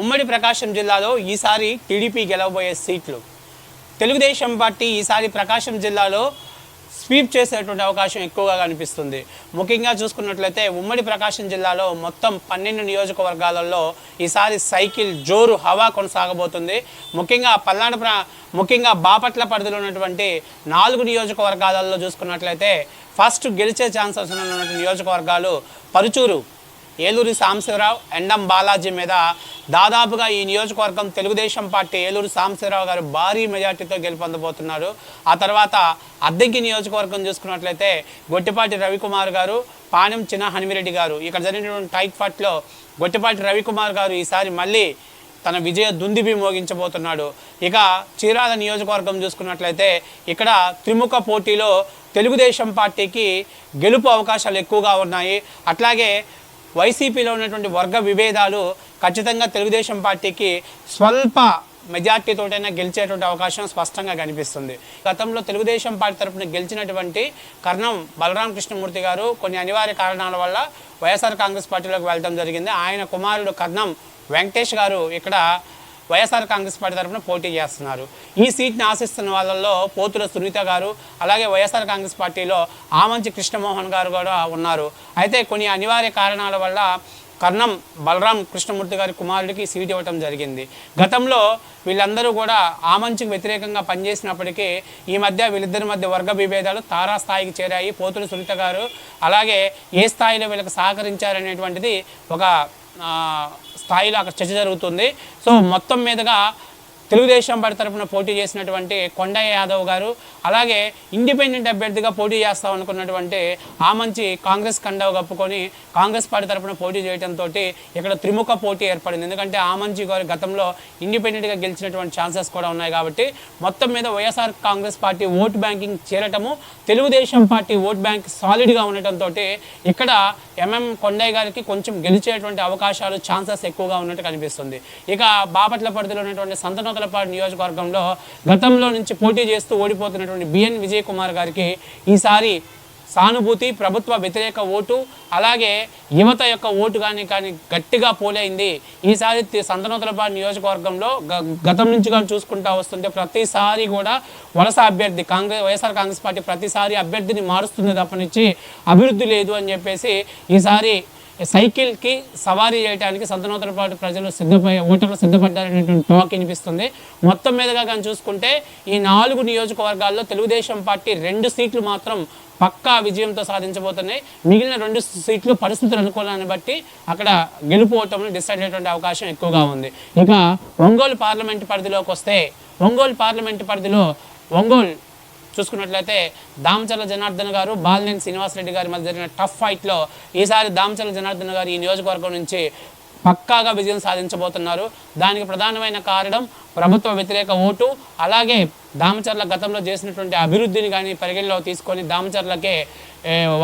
ఉమ్మడి ప్రకాశం జిల్లాలో ఈసారి టీడీపీ గెలవబోయే సీట్లు. తెలుగుదేశం పార్టీ ఈసారి ప్రకాశం జిల్లాలో స్వీప్ చేసేటువంటి అవకాశం ఎక్కువగా కనిపిస్తుంది. ముఖ్యంగా చూసుకున్నట్లయితే ఉమ్మడి ప్రకాశం జిల్లాలో మొత్తం పన్నెండు నియోజకవర్గాలలో ఈసారి సైకిల్ జోరు హవా కొనసాగబోతుంది. ముఖ్యంగా పల్నాడు ప్ర ముఖ్యంగా బాపట్ల పరిధిలో ఉన్నటువంటి నాలుగు నియోజకవర్గాలలో చూసుకున్నట్లయితే ఫస్ట్ గెలిచే ఛాన్సెస్ ఉన్నటువంటి నియోజకవర్గాలు పరుచూరు ఏలూరి సాంబశివరావు ఎండం బాలాజీ మీద దాదాపుగా ఈ నియోజకవర్గం తెలుగుదేశం పార్టీ ఏలూరు సాంబశివరావు గారు భారీ మెజార్టీతో గెలుపొందబోతున్నారు ఆ తర్వాత అద్దెంకి నియోజకవర్గం చూసుకున్నట్లయితే గొట్టిపాటి రవికుమార్ గారు పాణెం చిన్న హనుమిరెడ్డి గారు ఇక్కడ జరిగినటువంటి టైక్ ఫైట్లో గొట్టిపాటి రవికుమార్ గారు ఈసారి మళ్ళీ తన విజయ దుందిబి మోగించబోతున్నాడు. ఇక చీరాల నియోజకవర్గం చూసుకున్నట్లయితే ఇక్కడ త్రిముఖ పోటీలో తెలుగుదేశం పార్టీకి గెలుపు అవకాశాలు ఎక్కువగా ఉన్నాయి. అట్లాగే వైసీపీలో ఉన్నటువంటి వర్గ విభేదాలు ఖచ్చితంగా తెలుగుదేశం పార్టీకి స్వల్ప మెజార్టీతోటైనా గెలిచేటువంటి అవకాశం స్పష్టంగా కనిపిస్తుంది. గతంలో తెలుగుదేశం పార్టీ తరపున గెలిచినటువంటి కర్ణం బలరామ కృష్ణమూర్తి గారు కొన్ని అనివార్య కారణాల వల్ల వైఎస్ఆర్ కాంగ్రెస్ పార్టీలోకి వెళ్ళడం జరిగింది. ఆయన కుమారుడు కర్ణం వెంకటేష్ గారు ఇక్కడ వైఎస్ఆర్ కాంగ్రెస్ పార్టీ తరఫున పోటీ చేస్తున్నారు. ఈ సీట్ని ఆశిస్తున్న వాళ్ళల్లో పోతుల సునీత గారు అలాగే వైఎస్ఆర్ కాంగ్రెస్ పార్టీలో ఆమంచి కృష్ణమోహన్ గారు కూడా ఉన్నారు. అయితే కొన్ని అనివార్య కారణాల వల్ల కర్ణం బలరాం కృష్ణమూర్తి గారి కుమారుడికి సీట్ ఇవ్వటం జరిగింది. గతంలో వీళ్ళందరూ కూడా ఆమంచికి వ్యతిరేకంగా పనిచేసినప్పటికీ ఈ మధ్య వీళ్ళిద్దరి మధ్య వర్గ విభేదాలు తారాస్థాయికి చేరాయి. పోతుల సునీత గారు అలాగే ఏ స్థాయిలో వీళ్ళకి సహకరించారనేటువంటిది ఒక స్థాయిలో అక్కడ చర్చ జరుగుతుంది. సో మొత్తం మీదుగా తెలుగుదేశం పార్టీ తరఫున పోటీ చేసినటువంటి కొండయ్య యాదవ్ గారు అలాగే ఇండిపెండెంట్ అభ్యర్థిగా పోటీ చేస్తాం అనుకున్నటువంటి ఆ మంచి కాంగ్రెస్ కండవ కప్పుకొని కాంగ్రెస్ పార్టీ తరఫున పోటీ చేయడంతో ఇక్కడ త్రిముఖ పోటీ ఏర్పడింది. ఎందుకంటే ఆ మంచి గారు గతంలో ఇండిపెండెంట్గా గెలిచినటువంటి ఛాన్సెస్ కూడా ఉన్నాయి కాబట్టి మొత్తం మీద YSR Congress party vote banking చేరటము Telugu Desam party vote bank సాలిడ్గా ఉండటంతో ఇక్కడ ఎంఎం కొండయ్య గారికి కొంచెం గెలిచేటువంటి అవకాశాలు ఛాన్సెస్ ఎక్కువగా ఉన్నట్టు కనిపిస్తుంది. ఇక బాపట్ల పరిధిలో ఉన్నటువంటి సంతనోతలపాడు నియోజకవర్గంలో గతంలో నుంచి పోటీ చేస్తూ ఓడిపోతున్నటువంటి బిఎన్ విజయ్ కుమార్ గారికి ఈసారి సానుభూతి ప్రభుత్వ వ్యతిరేక ఓటు అలాగే యువత యొక్క ఓటు కానీ కానీ గట్టిగా పోలైంది. ఈసారి సంతనోతలపాడు నియోజకవర్గంలో గ- గతం నుంచి కానీ చూసుకుంటా వస్తుంటే ప్రతిసారి కూడా వలస అభ్యర్థి కాంగ్రెస్ వైఎస్ఆర్ కాంగ్రెస్ పార్టీ ప్రతిసారి అభ్యర్థిని మారుస్తుంది తప్పనిచ్చి అభివృద్ధి లేదు అని చెప్పేసి ఈసారి సైకిల్కి సవారీ చేయడానికి పాటు ప్రజలు సిద్ధపై ఓటర్లు సిద్ధపడ్డారనేటువంటి టాక్ వినిపిస్తుంది. మొత్తం మీదుగా కానీ చూసుకుంటే ఈ నాలుగు నియోజకవర్గాల్లో తెలుగుదేశం పార్టీ రెండు సీట్లు మాత్రం పక్కా విజయంతో సాధించబోతున్నాయి. మిగిలిన రెండు సీట్లు పరిస్థితులు అనుకూలాన్ని బట్టి అక్కడ గెలుపు ఓటములు డిసైడ్ అయ్యేటువంటి అవకాశం ఎక్కువగా ఉంది. ఇక ఒంగోలు పార్లమెంట్ పరిధిలోకి వస్తే ఒంగోలు పార్లమెంట్ పరిధిలో ఒంగోలు చూసుకున్నట్లయితే దామచర్ల జనార్దన్ గారు బాలినేని శ్రీనివాసరెడ్డి గారి మధ్య జరిగిన టఫ్ ఫైట్లో ఈసారి దామచర్ల జనార్దన్ గారు ఈ నియోజకవర్గం నుంచి పక్కాగా విజయం సాధించబోతున్నారు. దానికి ప్రధానమైన కారణం ప్రభుత్వ వ్యతిరేక ఓటు అలాగే దామచర్ల గతంలో చేసినటువంటి అభివృద్ధిని కానీ పరిగణలో తీసుకొని దామచర్లకే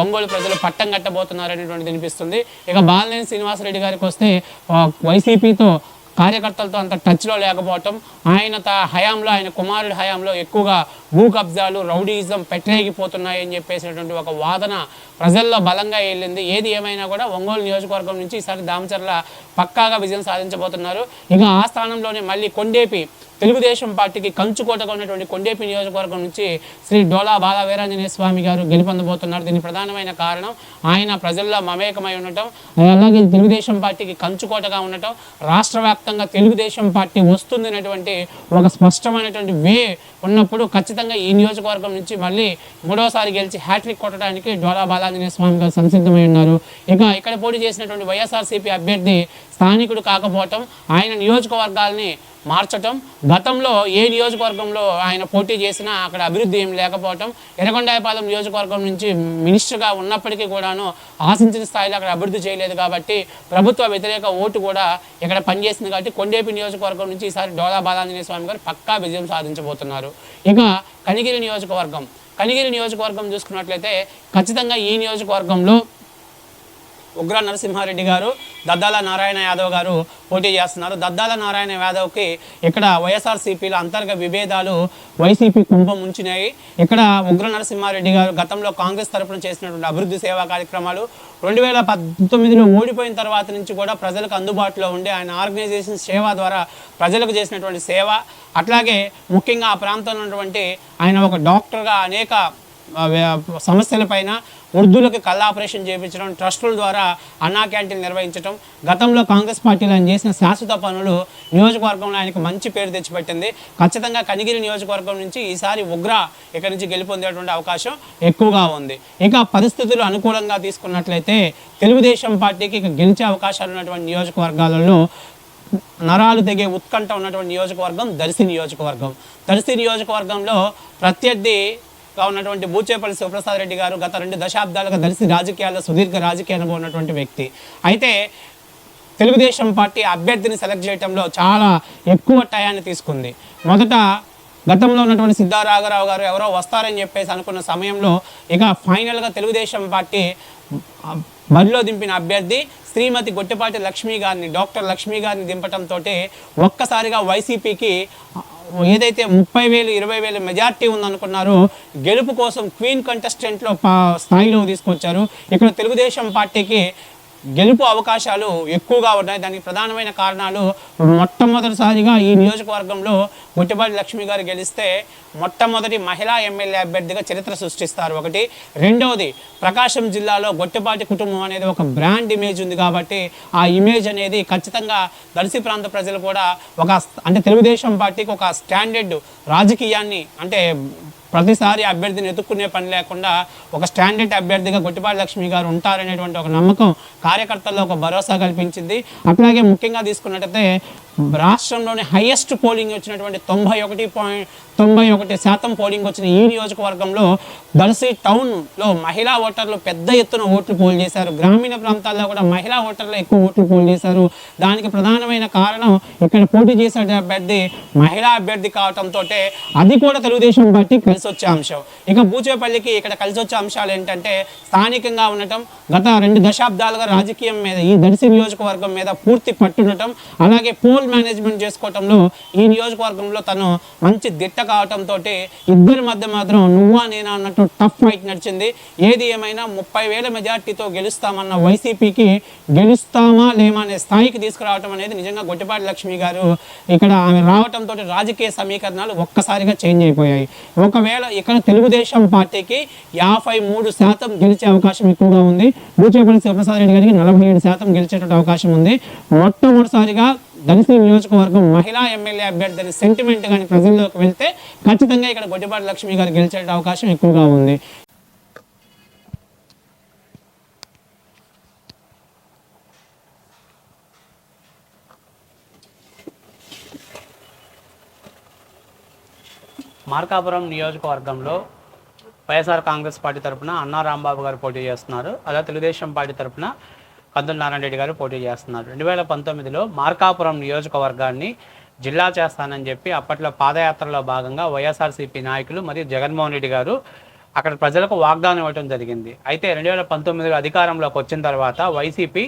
ఒంగోలు ప్రజలు పట్టం కట్టబోతున్నారు అనేటువంటిది వినిపిస్తుంది. ఇక బాలినేని శ్రీనివాసరెడ్డి గారికి వస్తే వైసీపీతో కార్యకర్తలతో అంత టచ్లో లేకపోవటం ఆయన తా హయాంలో ఆయన కుమారుడి హయాంలో ఎక్కువగా భూ కబ్జాలు రౌడీయిజం పెట్టరేగిపోతున్నాయి చెప్పేసినటువంటి ఒక వాదన ప్రజల్లో బలంగా వెళ్ళింది ఏది ఏమైనా కూడా ఒంగోలు నియోజకవర్గం నుంచి ఈసారి దామచర్ల పక్కాగా విజయం సాధించబోతున్నారు. ఇక ఆ స్థానంలోనే మళ్ళీ కొండేపి తెలుగుదేశం పార్టీకి కంచుకోటగా ఉన్నటువంటి కొండేపి నియోజకవర్గం నుంచి శ్రీ డోలా బాల వీరాంజనేయ స్వామి గారు గెలుపొందబోతున్నారు. దీనికి ప్రధానమైన కారణం ఆయన ప్రజల్లో మమేకమై ఉండటం అలాగే తెలుగుదేశం పార్టీకి కంచుకోటగా ఉండటం రాష్ట్ర వ్యాప్తంగా తెలుగుదేశం పార్టీ వస్తుంది అనేటువంటి ఒక స్పష్టమైనటువంటి వే ఉన్నప్పుడు ఖచ్చితంగా ఈ నియోజకవర్గం నుంచి మళ్ళీ మూడోసారి గెలిచి హ్యాట్రిక్ కొట్టడానికి డోలా బాలాంజనేయ స్వామి గారు సంసిద్ధమై ఉన్నారు. ఇక ఇక్కడ పోటీ చేసినటువంటి వైఎస్ఆర్సీపీ అభ్యర్థి స్థానికుడు కాకపోవటం ఆయన నియోజకవర్గాల్ని మార్చటం. గతంలో ఏ నియోజకవర్గంలో ఆయన పోటీ చేసినా అక్కడ అభివృద్ధి ఏం లేకపోవటం. ఎర్రగొండాయపాలెం నియోజకవర్గం నుంచి మినిస్టర్గా ఉన్నప్పటికీ కూడాను ఆశించిన స్థాయిలో అక్కడ అభివృద్ధి చేయలేదు కాబట్టి ప్రభుత్వ వ్యతిరేక ఓటు కూడా ఇక్కడ పనిచేసింది కాబట్టి కొండేపి నియోజకవర్గం నుంచి ఈసారి డోలా బాలాంజనేయ స్వామి గారు పక్కా విజయం సాధించబోతున్నారు. ఇక కనిగిరి నియోజకవర్గం. కనిగిరి నియోజకవర్గం చూసుకున్నట్లయితే ఖచ్చితంగా ఈ నియోజకవర్గంలో ఉగ్ర నరసింహారెడ్డి గారు దద్దాల నారాయణ యాదవ్ గారు పోటీ చేస్తున్నారు. దద్దాల నారాయణ యాదవ్కి ఇక్కడ వైఎస్ఆర్సీపీల అంతర్గత విభేదాలు వైసీపీ కుంభం ఉంచినాయి. ఇక్కడ ఉగ్ర నరసింహారెడ్డి గారు గతంలో కాంగ్రెస్ తరఫున చేసినటువంటి అభివృద్ధి సేవా కార్యక్రమాలు రెండు వేల పంతొమ్మిదిలో ఓడిపోయిన తర్వాత నుంచి కూడా ప్రజలకు అందుబాటులో ఉండే ఆయన ఆర్గనైజేషన్ సేవ ద్వారా ప్రజలకు చేసినటువంటి సేవ. అట్లాగే ముఖ్యంగా ఆ ప్రాంతంలో ఉన్నటువంటి ఆయన ఒక డాక్టర్గా అనేక సమస్యలపైన వృద్ధులకు కళ్ళ ఆపరేషన్ చేయించడం ట్రస్టుల ద్వారా అన్నా క్యాంటీన్ నిర్వహించడం గతంలో కాంగ్రెస్ పార్టీలో ఆయన చేసిన శాశ్వత పనులు నియోజకవర్గంలో ఆయనకు మంచి పేరు తెచ్చిపెట్టింది. ఖచ్చితంగా కనిగిరి నియోజకవర్గం నుంచి ఈసారి ఉగ్ర ఇక్కడి నుంచి గెలుపొందేటువంటి అవకాశం ఎక్కువగా ఉంది. ఇక పరిస్థితులు అనుకూలంగా తీసుకున్నట్లయితే తెలుగుదేశం పార్టీకి ఇక గెలిచే అవకాశాలు ఉన్నటువంటి నియోజకవర్గాలలో నరాలు తెగే ఉత్కంఠ ఉన్నటువంటి నియోజకవర్గం దర్శి నియోజకవర్గం. దర్శి నియోజకవర్గంలో ప్రత్యర్థి గా ఉన్నటువంటి బూచేపల్లి శివప్రసాద్ రెడ్డి గారు గత రెండు దశాబ్దాలుగా కలిసి రాజకీయాల్లో సుదీర్ఘ రాజకీయ అనుభవం ఉన్నటువంటి వ్యక్తి. అయితే తెలుగుదేశం పార్టీ అభ్యర్థిని సెలెక్ట్ చేయడంలో చాలా ఎక్కువ టయాన్ని తీసుకుంది. మొదట గతంలో ఉన్నటువంటి సిద్ధారాఘరావు గారు ఎవరో వస్తారని చెప్పేసి అనుకున్న సమయంలో ఇక ఫైనల్గా తెలుగుదేశం పార్టీ బరిలో దింపిన అభ్యర్థి శ్రీమతి గొట్టపాటి లక్ష్మి గారిని డాక్టర్ లక్ష్మి గారిని దింపటంతో ఒక్కసారిగా వైసీపీకి ఏదైతే ముప్పై వేలు ఇరవై వేలు మెజార్టీ ఉందనుకున్నారో గెలుపు కోసం క్వీన్ కంటెస్టెంట్లో పా స్థాయిలో తీసుకొచ్చారు. ఇక్కడ తెలుగుదేశం పార్టీకి గెలుపు అవకాశాలు ఎక్కువగా ఉన్నాయి. దానికి ప్రధానమైన కారణాలు మొట్టమొదటిసారిగా ఈ నియోజకవర్గంలో గుట్టిపాటి లక్ష్మి గారు గెలిస్తే మొట్టమొదటి మహిళా ఎమ్మెల్యే అభ్యర్థిగా చరిత్ర సృష్టిస్తారు. ఒకటి. రెండవది ప్రకాశం జిల్లాలో గొట్టిపాటి కుటుంబం అనేది ఒక బ్రాండ్ ఇమేజ్ ఉంది కాబట్టి ఆ ఇమేజ్ అనేది ఖచ్చితంగా దర్శి ప్రాంత ప్రజలు కూడా ఒక అంటే తెలుగుదేశం పార్టీకి ఒక స్టాండర్డ్ రాజకీయాన్ని అంటే ప్రతిసారి అభ్యర్థిని ఎత్తుక్కునే పని లేకుండా ఒక స్టాండర్డ్ అభ్యర్థిగా గొట్టిపాటి లక్ష్మి గారు ఉంటారనేటువంటి ఒక నమ్మకం కార్యకర్తల్లో ఒక భరోసా కల్పించింది. అట్లాగే ముఖ్యంగా తీసుకున్నట్టయితే రాష్ట్రంలోని హైయెస్ట్ పోలింగ్ వచ్చినటువంటి తొంభై ఒకటి పాయింట్ తొంభై ఒకటి శాతం పోలింగ్ వచ్చిన ఈ నియోజకవర్గంలో దర్శి టౌన్లో మహిళా ఓటర్లు పెద్ద ఎత్తున ఓట్లు పోల్ చేశారు. గ్రామీణ ప్రాంతాల్లో కూడా మహిళా ఓటర్లు ఎక్కువ ఓట్లు పోల్ చేశారు. దానికి ప్రధానమైన కారణం ఇక్కడ పోటీ చేసే అభ్యర్థి మహిళా అభ్యర్థి కావడంతో అది కూడా తెలుగుదేశం పార్టీ కలిసి వచ్చే అంశం. ఇక బూచేపల్లికి ఇక్కడ కలిసి వచ్చే అంశాలు ఏంటంటే స్థానికంగా ఉండటం గత రెండు దశాబ్దాలుగా రాజకీయం మీద ఈ దర్శి నియోజకవర్గం మీద పూర్తి పట్టుండటం అలాగే పోల్ మేనేజ్మెంట్ చేసుకోవటంలో ఈ నియోజకవర్గంలో తను మంచి దిట్ట కావటంతో ఇద్దరి మధ్య మాత్రం నువ్వా నేనా అన్నట్టు టఫ్ ఫైట్ నడిచింది. ఏది ఏమైనా ముప్పై వేల మెజార్టీతో గెలుస్తామన్న వైసీపీకి గెలుస్తామా లేమా అనే స్థాయికి తీసుకురావటం అనేది నిజంగా గొట్టిపాటి లక్ష్మి గారు ఇక్కడ ఆమె రావటంతో రాజకీయ సమీకరణాలు ఒక్కసారిగా చేంజ్ అయిపోయాయి. ఒకవేళ ఇక్కడ తెలుగుదేశం పార్టీకి యాభై మూడు శాతం గెలిచే అవకాశం ఎక్కువగా ఉంది. బూచేపల్లి శివప్రసాద్ రెడ్డి గారికి నలభై ఏడు శాతం గెలిచేటువంటి అవకాశం ఉంది. మొట్టమొదటిసారిగా దళిత నియోజకవర్గం మహిళా ఎమ్మెల్యే అభ్యర్థి సెంటిమెంట్ కానీ ప్రజల్లోకి వెళ్తే ఖచ్చితంగా ఇక్కడ గొడ్డిపాటి లక్ష్మి గారు గెలిచే అవకాశం ఎక్కువగా ఉంది. మార్కాపురం నియోజకవర్గంలో వైఎస్ఆర్ కాంగ్రెస్ పార్టీ తరపున అన్నా రాంబాబు గారు పోటీ చేస్తున్నారు అలా తెలుగుదేశం పార్టీ తరపున కందుల నారాయణ రెడ్డి గారు పోటీ చేస్తున్నారు. రెండు వేల పంతొమ్మిదిలో మార్కాపురం నియోజకవర్గాన్ని జిల్లా చేస్తానని చెప్పి అప్పట్లో పాదయాత్రలో భాగంగా వైఎస్ఆర్సీపీ నాయకులు మరియు జగన్మోహన్ రెడ్డి గారు అక్కడ ప్రజలకు వాగ్దానం ఇవ్వడం జరిగింది. అయితే రెండు వేల పంతొమ్మిదిలో అధికారంలోకి వచ్చిన తర్వాత వైసీపీ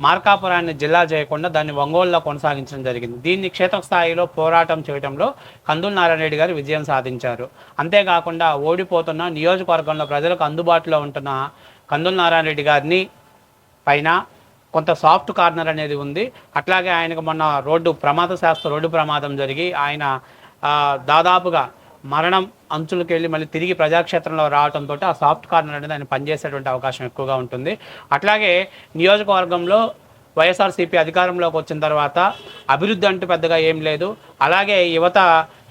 మార్కాపురాన్ని జిల్లా చేయకుండా దాన్ని ఒంగోలులో కొనసాగించడం జరిగింది. దీన్ని క్షేత్రస్థాయిలో పోరాటం చేయడంలో కందుల నారాయణ రెడ్డి గారు విజయం సాధించారు. అంతేకాకుండా ఓడిపోతున్న నియోజకవర్గంలో ప్రజలకు అందుబాటులో ఉంటున్న కందుల నారాయణ రెడ్డి గారిని పైన కొంత సాఫ్ట్ కార్నర్ అనేది ఉంది. అట్లాగే ఆయనకు మొన్న రోడ్డు ప్రమాద శాస్త్ర రోడ్డు ప్రమాదం జరిగి ఆయన దాదాపుగా మరణం అంచులకు వెళ్ళి మళ్ళీ తిరిగి ప్రజాక్షేత్రంలో రావడంతో ఆ సాఫ్ట్ కార్నర్ అనేది ఆయన పనిచేసేటువంటి అవకాశం ఎక్కువగా ఉంటుంది. అట్లాగే నియోజకవర్గంలో వైఎస్ఆర్సీపీ అధికారంలోకి వచ్చిన తర్వాత అభివృద్ధి అంటూ పెద్దగా ఏం లేదు. అలాగే యువత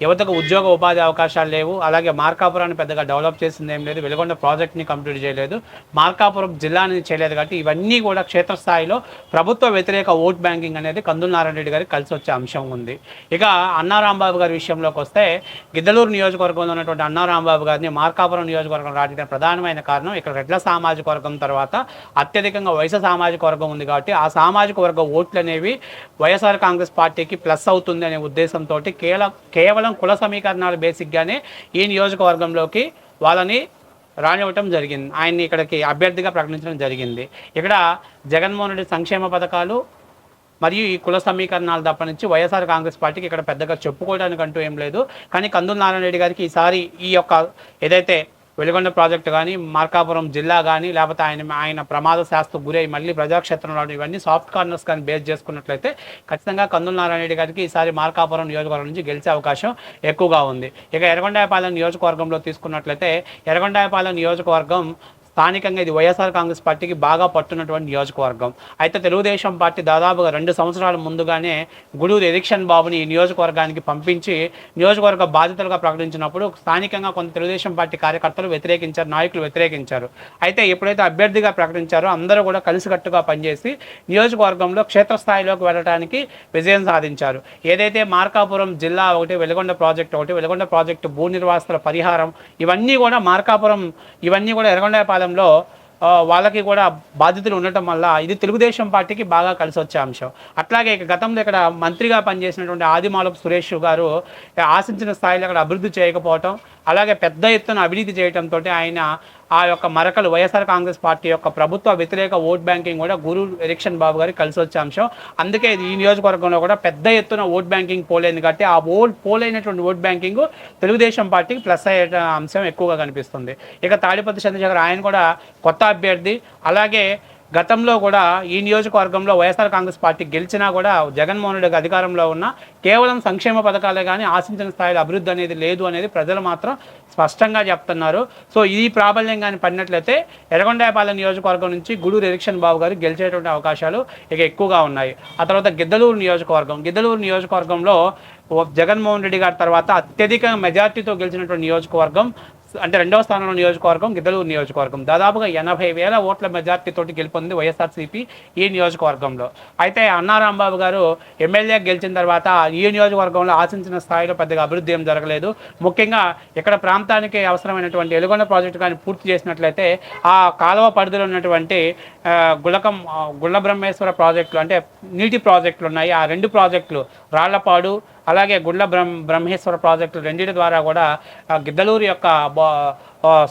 యువతకు ఉద్యోగ ఉపాధి అవకాశాలు లేవు. అలాగే మార్కాపురాన్ని పెద్దగా డెవలప్ చేసింది ఏం లేదు. వెలుగొండ ప్రాజెక్ట్ని కంప్లీట్ చేయలేదు. మార్కాపురం జిల్లాని చేయలేదు కాబట్టి ఇవన్నీ కూడా క్షేత్రస్థాయిలో ప్రభుత్వ వ్యతిరేక ఓట్ బ్యాంకింగ్ అనేది కందుల నారాయణ రెడ్డి గారికి కలిసి వచ్చే అంశం ఉంది. ఇక అన్నారాంబాబు గారి విషయంలోకి వస్తే గిద్దలూరు నియోజకవర్గంలో ఉన్నటువంటి అన్నారాంబాబు గారిని మార్కాపురం నియోజకవర్గం రావడానికి ప్రధానమైన కారణం ఇక్కడ రెడ్ల సామాజిక వర్గం తర్వాత అత్యధికంగా వయసు సామాజిక వర్గం ఉంది కాబట్టి ఆ సామాజిక వర్గ ఓట్లు అనేవి వైఎస్ఆర్ కాంగ్రెస్ పార్టీకి ప్లస్ అవుతుంది అనే ఉద్దేశంతో కేవలం కేవలం కుల సమీకరణాలు బేసిక్గానే ఈ నియోజకవర్గంలోకి వాళ్ళని రానివ్వటం జరిగింది. ఆయన్ని ఇక్కడికి అభ్యర్థిగా ప్రకటించడం జరిగింది. ఇక్కడ జగన్మోహన్ రెడ్డి సంక్షేమ పథకాలు మరియు ఈ కుల సమీకరణాలు తప్ప నుంచి వైఎస్ఆర్ కాంగ్రెస్ పార్టీకి ఇక్కడ పెద్దగా చెప్పుకోవడానికి అంటూ ఏం లేదు. కానీ కందుల నారాయణ రెడ్డి గారికి ఈసారి ఈ యొక్క ఏదైతే వెలుగొండ ప్రాజెక్టు కానీ మార్కాపురం జిల్లా కానీ లేకపోతే ఆయన ఆయన ప్రమాద శాస్త్ర గురై మళ్ళీ ప్రజాక్షేత్రంలో ఇవన్నీ సాఫ్ట్ కార్నర్స్ కానీ బేస్ చేసుకున్నట్లయితే ఖచ్చితంగా కందుల నారాయణ రెడ్డి గారికి ఈసారి మార్కాపురం నియోజకవర్గం నుంచి గెలిచే అవకాశం ఎక్కువగా ఉంది. ఇక ఎర్రగొండాయపాలెం నియోజకవర్గంలో తీసుకున్నట్లయితే ఎర్రగొండాయపాలెం నియోజకవర్గం స్థానికంగా ఇది వైఎస్ఆర్ కాంగ్రెస్ పార్టీకి బాగా పట్టున్నటువంటి నియోజకవర్గం. అయితే తెలుగుదేశం పార్టీ దాదాపుగా రెండు సంవత్సరాల ముందుగానే గుడూరు ఎరిక్షన్ బాబుని ఈ నియోజకవర్గానికి పంపించి నియోజకవర్గ బాధితులుగా ప్రకటించినప్పుడు స్థానికంగా కొంత తెలుగుదేశం పార్టీ కార్యకర్తలు వ్యతిరేకించారు నాయకులు వ్యతిరేకించారు. అయితే ఎప్పుడైతే అభ్యర్థిగా ప్రకటించారో అందరూ కూడా కలిసికట్టుగా పనిచేసి నియోజకవర్గంలో క్షేత్రస్థాయిలోకి వెళ్ళడానికి విజయం సాధించారు. ఏదైతే మార్కాపురం జిల్లా ఒకటి వెలుగొండ ప్రాజెక్ట్ ఒకటి వెలుగొండ ప్రాజెక్టు భూ నిర్వాసితుల పరిహారం ఇవన్నీ కూడా మార్కాపురం ఇవన్నీ కూడా ఎరగొండపాలెం కాలంలో వాళ్ళకి కూడా బాధ్యతలు ఉండటం వల్ల ఇది తెలుగుదేశం పార్టీకి బాగా కలిసి వచ్చే అంశం. అట్లాగే ఇక గతంలో ఇక్కడ మంత్రిగా పనిచేసినటువంటి ఆదిమాలపు సురేష్ గారు ఆశించిన స్థాయిలో అక్కడ అభివృద్ధి చేయకపోవటం అలాగే పెద్ద ఎత్తున అవినీతి చేయడంతో ఆయన ఆ యొక్క మరకలు వైఎస్ఆర్ కాంగ్రెస్ పార్టీ యొక్క ప్రభుత్వ వ్యతిరేక ఓట్ బ్యాంకింగ్ కూడా గురు ఎలక్షన్ బాబు గారికి కలిసి వచ్చే అంశం. అందుకే ఇది ఈ నియోజకవర్గంలో కూడా పెద్ద ఎత్తున ఓట్ బ్యాంకింగ్ పోలేదు కాబట్టి ఆ ఓట్ పోలైనటువంటి ఓట్ బ్యాంకింగ్ తెలుగుదేశం పార్టీకి ప్లస్ అయ్యే అంశం ఎక్కువగా కనిపిస్తుంది. ఇక తాడిపత్రి చంద్రశేఖర్ ఆయన కూడా కొత్త అభ్యర్థి. అలాగే గతంలో కూడా ఈ నియోజకవర్గంలో వైఎస్ఆర్ కాంగ్రెస్ పార్టీ గెలిచినా కూడా జగన్మోహన్ రెడ్డి అధికారంలో ఉన్న కేవలం సంక్షేమ పథకాలే కానీ ఆశించిన స్థాయిలో అభివృద్ధి అనేది లేదు అనేది ప్రజలు మాత్రం స్పష్టంగా చెప్తున్నారు. సో ఈ ప్రాబల్యం కానీ పడినట్లయితే ఎర్రగొండాయపాలెం నియోజకవర్గం నుంచి గూడూరు ఎలక్షన్ బాబు గారు గెలిచేటువంటి అవకాశాలు ఇక ఎక్కువగా ఉన్నాయి. ఆ తర్వాత గిద్దలూరు నియోజకవర్గం. గిద్దలూరు నియోజకవర్గంలో జగన్మోహన్ రెడ్డి గారి తర్వాత అత్యధిక మెజార్టీతో గెలిచినటువంటి నియోజకవర్గం అంటే రెండవ స్థానంలో నియోజకవర్గం గిద్దలూరు నియోజకవర్గం. దాదాపుగా ఎనభై వేల ఓట్ల మెజార్టీతోటి గెలుపొంది వైఎస్ఆర్సీపీ ఈ నియోజకవర్గంలో. అయితే అన్నారాంబాబు గారు ఎమ్మెల్యే గెలిచిన తర్వాత ఈ నియోజకవర్గంలో ఆశించిన స్థాయిలో పెద్దగా అభివృద్ధి ఏం జరగలేదు. ముఖ్యంగా ఇక్కడ ప్రాంతానికి అవసరమైనటువంటి ఎలుగొండ ప్రాజెక్టు కానీ పూర్తి చేసినట్లయితే ఆ కాలువ పరిధిలో ఉన్నటువంటి గుళకం గుళ్ళ బ్రహ్మేశ్వర ప్రాజెక్టులు అంటే నీటి ప్రాజెక్టులు ఉన్నాయి. ఆ రెండు ప్రాజెక్టులు రాళ్ళపాడు అలాగే గుళ్ళ బ్రహ్మ బ్రహ్మేశ్వర ప్రాజెక్టు రెండింటి ద్వారా కూడా గిద్దలూరు యొక్క బా-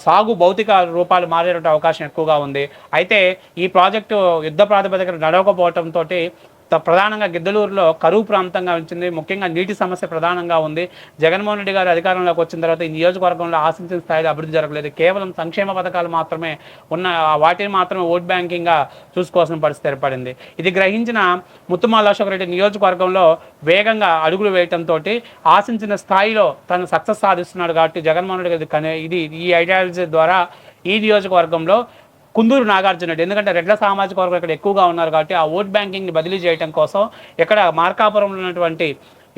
సాగు భౌతిక రూపాలు మారేటువంటి అవకాశం ఎక్కువగా ఉంది. అయితే ఈ ప్రాజెక్టు యుద్ధ ప్రాతిపదికన నడవకపోవడంతో ప్రధానంగా గిద్దలూరులో కరువు ప్రాంతంగా ఉంచింది ముఖ్యంగా నీటి సమస్య ప్రధానంగా ఉంది. జగన్మోహన్ రెడ్డి గారు అధికారంలోకి వచ్చిన తర్వాత ఈ నియోజకవర్గంలో ఆశించిన స్థాయిలో అభివృద్ధి జరగలేదు. కేవలం సంక్షేమ పథకాలు మాత్రమే ఉన్న వాటిని మాత్రమే ఓట్ బ్యాంకింగ్గా చూసుకోవాల్సిన పరిస్థితి ఏర్పడింది. ఇది గ్రహించిన ముత్తుమాల అశోక్ రెడ్డి నియోజకవర్గంలో వేగంగా అడుగులు వేయటంతో ఆశించిన స్థాయిలో తను సక్సెస్ సాధిస్తున్నాడు కాబట్టి జగన్మోహన్ రెడ్డి గారి ఇది ఈ ఐడియాలజీ ద్వారా ఈ నియోజకవర్గంలో కుందూరు నాగార్జున రెడ్డి. ఎందుకంటే రెడ్ల సామాజిక వర్గం ఇక్కడ ఎక్కువగా ఉన్నారు కాబట్టి ఆ ఓట్ బ్యాంకింగ్ని బదిలీ చేయడం కోసం ఇక్కడ మార్కాపురంలో ఉన్నటువంటి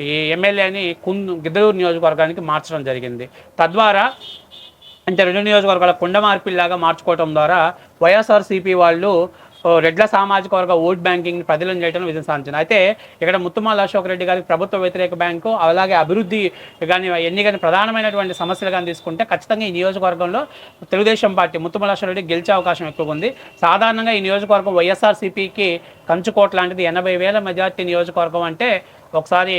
ఈ ఎమ్మెల్యేని కుందు గిద్దలూరు నియోజకవర్గానికి మార్చడం జరిగింది. తద్వారా అంటే రెండు నియోజకవర్గాల కుండ మార్పిల్లాగా మార్చుకోవడం ద్వారా వైఎస్ఆర్సీపీ వాళ్ళు రెడ్ల సామాజిక వర్గ ఓట్ బ్యాంకింగ్ ప్రజలను చేయడం విజయం సాధించింది. అయితే ఇక్కడ ముత్తుమాల అశోక్ రెడ్డి గారికి ప్రభుత్వ వ్యతిరేక బ్యాంకు అలాగే అభివృద్ధి కానీ ఎన్ని కానీ ప్రధానమైనటువంటి సమస్యలు కానీ తీసుకుంటే ఖచ్చితంగా ఈ నియోజకవర్గంలో తెలుగుదేశం పార్టీ ముత్తుమాల అశోక్ రెడ్డి గెలిచే అవకాశం ఎక్కువ ఉంది. సాధారణంగా ఈ నియోజకవర్గం వైఎస్ఆర్సీపీకి కంచుకోట లాంటిది ఎనభై వేల మెజార్టీ నియోజకవర్గం అంటే ఒకసారి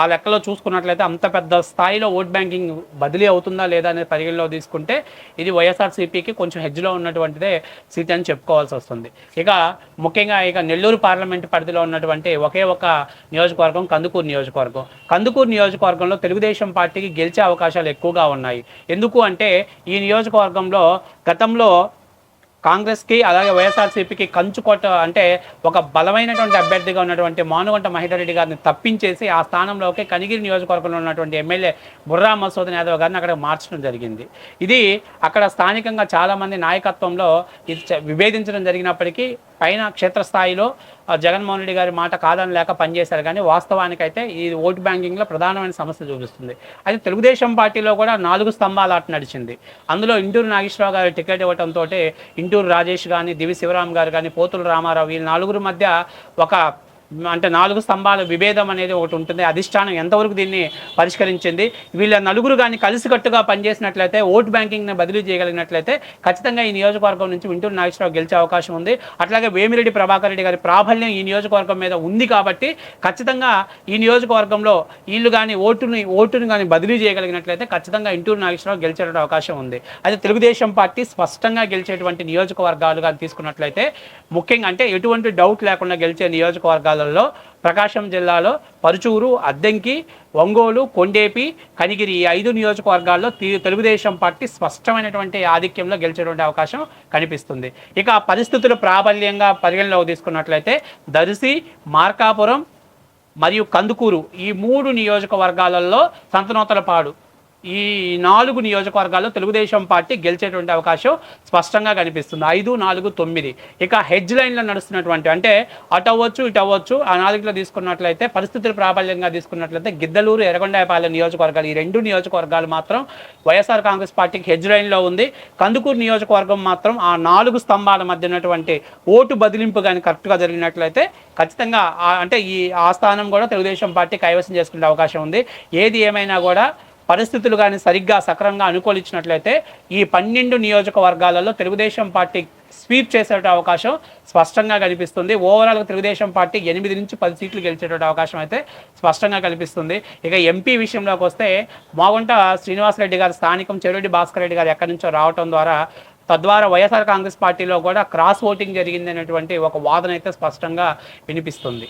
ఆ లెక్కలో చూసుకున్నట్లయితే అంత పెద్ద స్థాయిలో ఓట్ బ్యాంకింగ్ బదిలీ అవుతుందా లేదా అనేది పరిగణలో తీసుకుంటే ఇది వైఎస్ఆర్సీపీకి కొంచెం హెడ్జ్లో ఉన్నటువంటిదే సీట్ అని చెప్పుకోవాల్సి వస్తుంది. ఇక ముఖ్యంగా ఇక నెల్లూరు పార్లమెంట్ పరిధిలో ఉన్నటువంటి ఒకే ఒక నియోజకవర్గం కందుకూరు నియోజకవర్గం. కందుకూరు నియోజకవర్గంలో తెలుగుదేశం పార్టీకి గెలిచే అవకాశాలు ఎక్కువగా ఉన్నాయి. ఎందుకు అంటే ఈ నియోజకవర్గంలో గతంలో కాంగ్రెస్కి అలాగే వైఎస్ఆర్సీపీకి కంచుకోట అంటే ఒక బలమైనటువంటి అభ్యర్థిగా ఉన్నటువంటి మానుగంట మహిళరెడ్డి గారిని తప్పించేసి ఆ స్థానంలోకి కనిగిరి నియోజకవర్గంలో ఉన్నటువంటి ఎమ్మెల్యే బుర్రా మసూదన్ యాదవ్ గారిని అక్కడ మార్చడం జరిగింది. ఇది అక్కడ స్థానికంగా చాలామంది నాయకత్వంలో ఇది విభేదించడం జరిగినప్పటికీ పైన క్షేత్రస్థాయిలో జగన్మోహన్ రెడ్డి గారి మాట కాదని లేక పనిచేశారు. కానీ వాస్తవానికైతే ఈ ఓటు బ్యాంకింగ్లో ప్రధానమైన సమస్య చూపిస్తుంది. అయితే తెలుగుదేశం పార్టీలో కూడా నాలుగు స్తంభాల ఆట నడిచింది. అందులో ఇంటూరు నాగేశ్వరరావు గారు టికెట్ ఇవ్వడంతో ఇంటూరు రాజేష్ కానీ దివి శివరాం గారు కానీ పోతుల రామారావు ఈ నలుగురు మధ్య ఒక అంటే నాలుగు స్తంభాల విభేదం అనేది ఒకటి ఉంటుంది. అధిష్టానం ఎంతవరకు దీన్ని పరిష్కరించింది? వీళ్ళ నలుగురు కానీ కలిసికట్టుగా పనిచేసినట్లయితే ఓట్ బ్యాంకింగ్ని బదిలీ చేయగలిగినట్లయితే ఖచ్చితంగా ఈ నియోజకవర్గం నుంచి వింటూరు నాగేశ్వరరావు గెలిచే అవకాశం ఉంది. అట్లాగే వేమిరెడ్డి ప్రభాకర్ రెడ్డి గారి ప్రాబల్యం ఈ నియోజకవర్గం మీద ఉంది కాబట్టి ఖచ్చితంగా ఈ నియోజకవర్గంలో వీళ్ళు కానీ ఓటుని ఓటుని కానీ బదిలీ చేయగలిగినట్లయితే ఖచ్చితంగా ఇంటూరు నాగేశ్వరరావు గెలిచే అవకాశం ఉంది. అయితే తెలుగుదేశం పార్టీ స్పష్టంగా గెలిచేటువంటి నియోజకవర్గాలుగా తీసుకున్నట్లయితే ముఖ్యంగా అంటే ఎటువంటి డౌట్ లేకుండా గెలిచే నియోజకవర్గాలు నియోజకవర్గాలలో ప్రకాశం జిల్లాలో పరుచూరు అద్దెంకి ఒంగోలు కొండేపి కనిగిరి ఈ ఐదు నియోజకవర్గాల్లో తెలుగుదేశం పార్టీ స్పష్టమైనటువంటి ఆధిక్యంలో గెలిచేటువంటి అవకాశం కనిపిస్తుంది. ఇక ఆ పరిస్థితులు ప్రాబల్యంగా పరిగణలోకి తీసుకున్నట్లయితే దర్శి మార్కాపురం మరియు కందుకూరు ఈ మూడు నియోజకవర్గాలలో సంతనోతలపాడు ఈ నాలుగు నియోజకవర్గాల్లో తెలుగుదేశం పార్టీ గెలిచేటువంటి అవకాశం స్పష్టంగా కనిపిస్తుంది. ఐదు నాలుగు తొమ్మిది. ఇక హెడ్జ్ లైన్లో నడుస్తున్నటువంటి అంటే అటు అవ్వచ్చు ఇటు అవ్వచ్చు ఆ నాలుగులో తీసుకున్నట్లయితే పరిస్థితులు ప్రాబల్యంగా తీసుకున్నట్లయితే గిద్దలూరు ఎర్రగొండాయపాలెం నియోజకవర్గాలు ఈ రెండు నియోజకవర్గాలు మాత్రం వైఎస్ఆర్ కాంగ్రెస్ పార్టీకి హెడ్జ్ లైన్లో ఉంది. కందుకూరు నియోజకవర్గం మాత్రం ఆ నాలుగు స్తంభాల మధ్య ఉన్నటువంటి ఓటు బదిలింపు కానీ కరెక్ట్గా జరిగినట్లయితే ఖచ్చితంగా అంటే ఈ ఆ స్థానం కూడా తెలుగుదేశం పార్టీ కైవసం చేసుకునే అవకాశం ఉంది. ఏది ఏమైనా కూడా పరిస్థితులు కానీ సరిగ్గా సక్రమంగా అనుకూలించినట్లయితే ఈ పన్నెండు నియోజకవర్గాలలో తెలుగుదేశం పార్టీ స్వీప్ చేసే అవకాశం స్పష్టంగా కనిపిస్తుంది. ఓవరాల్గా తెలుగుదేశం పార్టీ ఎనిమిది నుంచి పది సీట్లు గెలిచేటువంటి అవకాశం అయితే స్పష్టంగా కనిపిస్తుంది. ఇక ఎంపీ విషయంలోకి వస్తే మాగుంట శ్రీనివాసరెడ్డి గారు స్థానికం చెరురెడ్డి భాస్కర్ రెడ్డి గారు ఎక్కడి నుంచో రావటం ద్వారా తద్వారా వైఎస్ఆర్ కాంగ్రెస్ పార్టీలో కూడా క్రాస్ ఓటింగ్ జరిగింది అనేటువంటి ఒక వాదన అయితే స్పష్టంగా వినిపిస్తుంది.